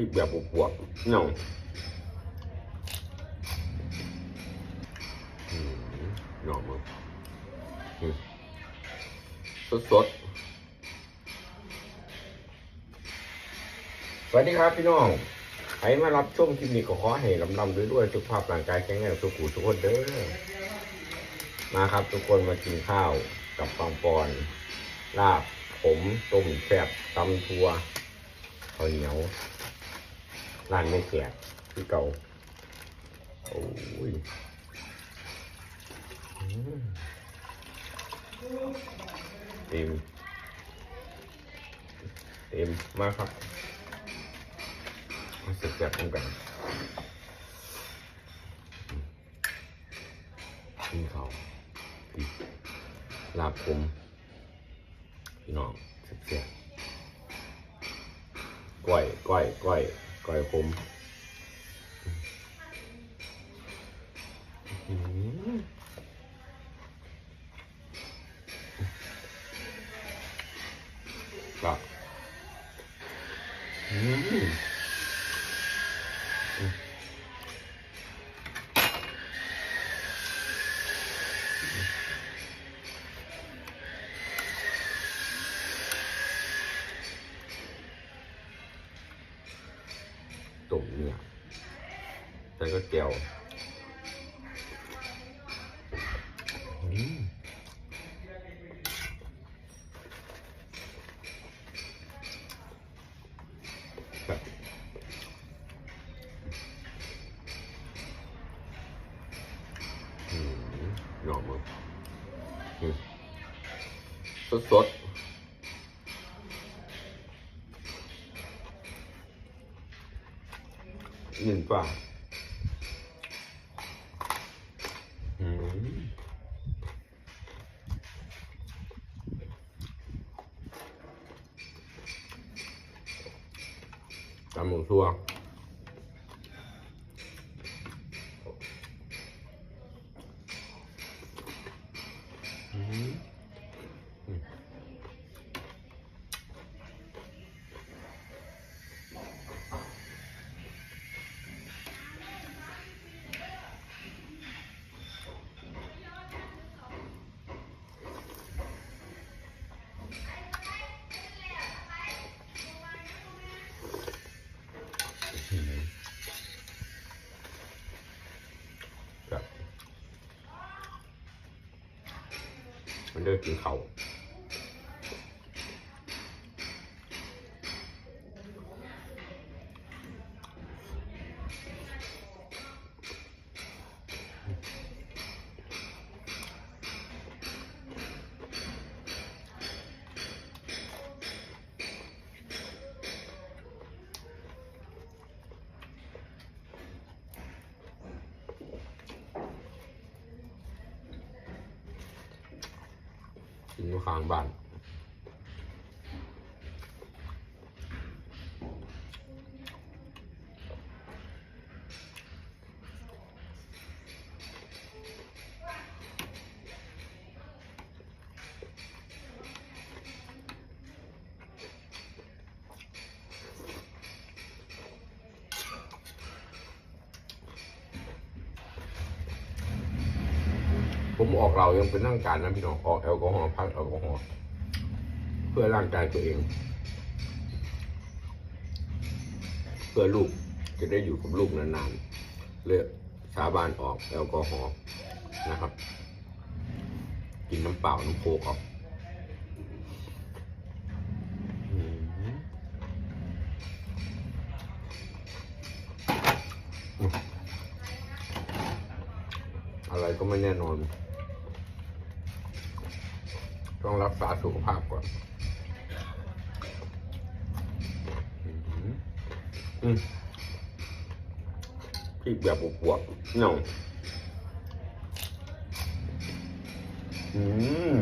ริกแบบบวบๆเนาะอืมหน่อมึงสดสดสวัสดีครับพี่น้องใครมารับชมคลิปนี้ก็ขอให้ลำลำด้วยด้วยสุขภาพร่างกายแข็งแรงสุขุทุกคนเด้อ มาครับทุกคนมากินข้าวกับปังปอน ลาบ ผมต้มแซ่บตำทัวข้าวเหนียว ร้านไม่แจกที่เก่าโอ้ยเต็มเต็มมากครับมาแซ่บๆกันกินข้าวลาบผมพี่น้องแซ่บๆก้อยก้อยก้อย ก้อยผมอื้อหือครับอืม ตุ่มเนี่ยแต่ก็เจียวอืมแบบอืมหน่อมึงอืมสดสด หนึ่งกว่าอืมตำหมูทั่ว มันเดินกินเขา กินอยู่ข้างบ้าน ผมออกเรายังเป็นร่างกายนะพี่น้องออกแอลกอฮอล์พักแอลกอฮอล์เพื่อร่างกายตัวเอง เพื่อลูกจะได้อยู่กับลูกนานๆเลือกสาบานออกแอลกอฮอล์นะครับ กินน้ำเปล่าน้ำโคกออกอะไรก็ไม่แน่นอน ต้องรักษาสุขภาพก่อน อืมอืมพริกแบบบวบๆเนาะอืม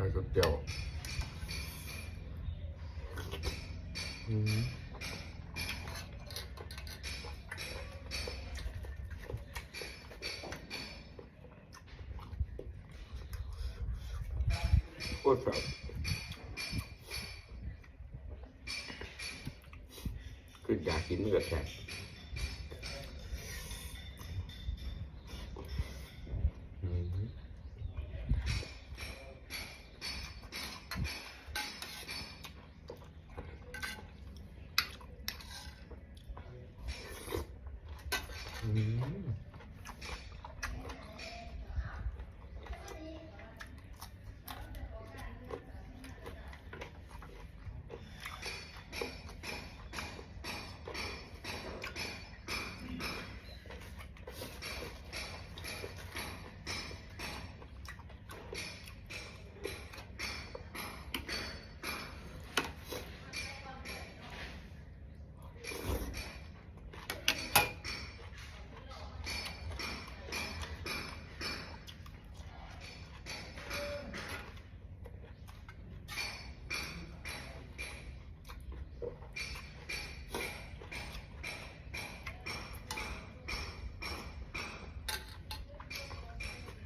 ส่กับเจียวอืมโคตรแบบคืออยากกินเลือดแทนอืม อืม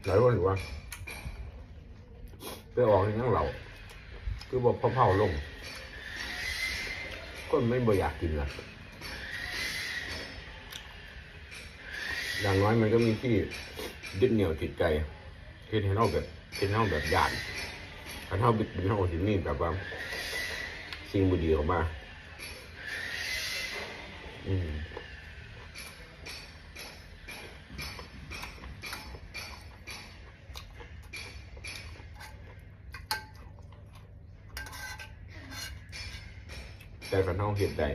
หลายวันหรือว่าไปออกในนั่งเหล่าคือบอกเผาๆลงก็ไม่บ่อยากกินละอย่างน้อยมันก็มีที่ยึดเหนี่ยวจิตใจเห็นให้เราแบบเห็นให้เราแบบยานถ้าเราบิดบินเราสินี่แบบว่าสิ่งบุดีออกมา อืม แต่กันเท่าเห็ดได้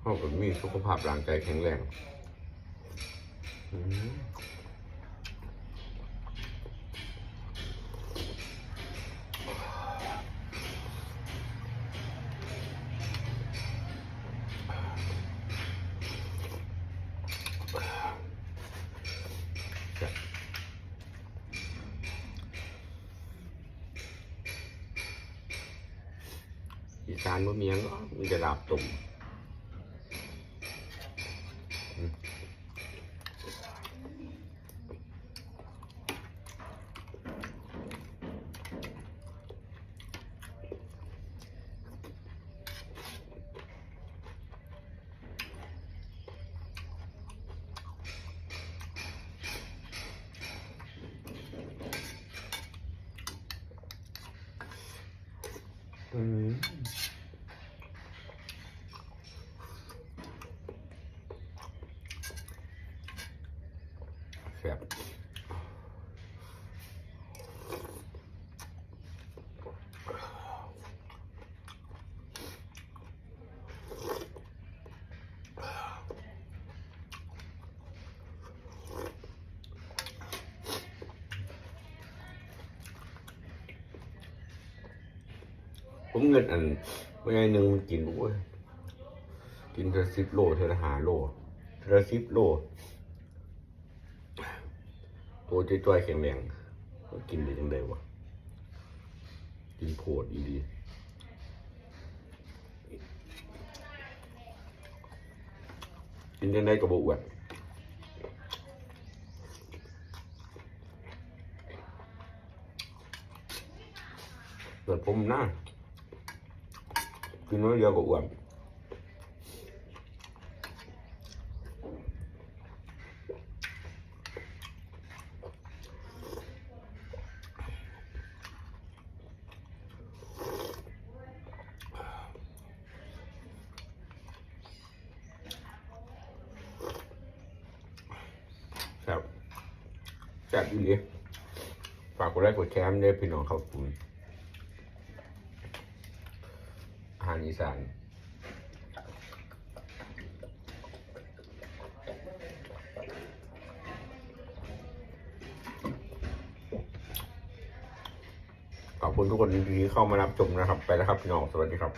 เท่ากับมีสุขภาพร่างกายแข็งแรง อืมอีสานบ่มียังเนาะมีแต่ลาบตุ่มอืม ผมเงินอันเมื่อไงหนึ่งมันกินโอ้ยกินเทอสิบโลเทอละหาโลเทอสิบโลตัวจ้อยๆแข็งแรงกินได้จังไดวะกินโพดอีดีกินจังไดก็บ่อ้วนเกิดผมนะ กินน้อยเดียวก็อ้วนครับแซ่บอีหลีฝากกดไลค์กดแชร์ด้พี่น้องครับผมารอีสานขอบคุณทุกคนที่เข้ามารับชมนะครับ ไปแล้วครับพี่น้องสวัสดีครับ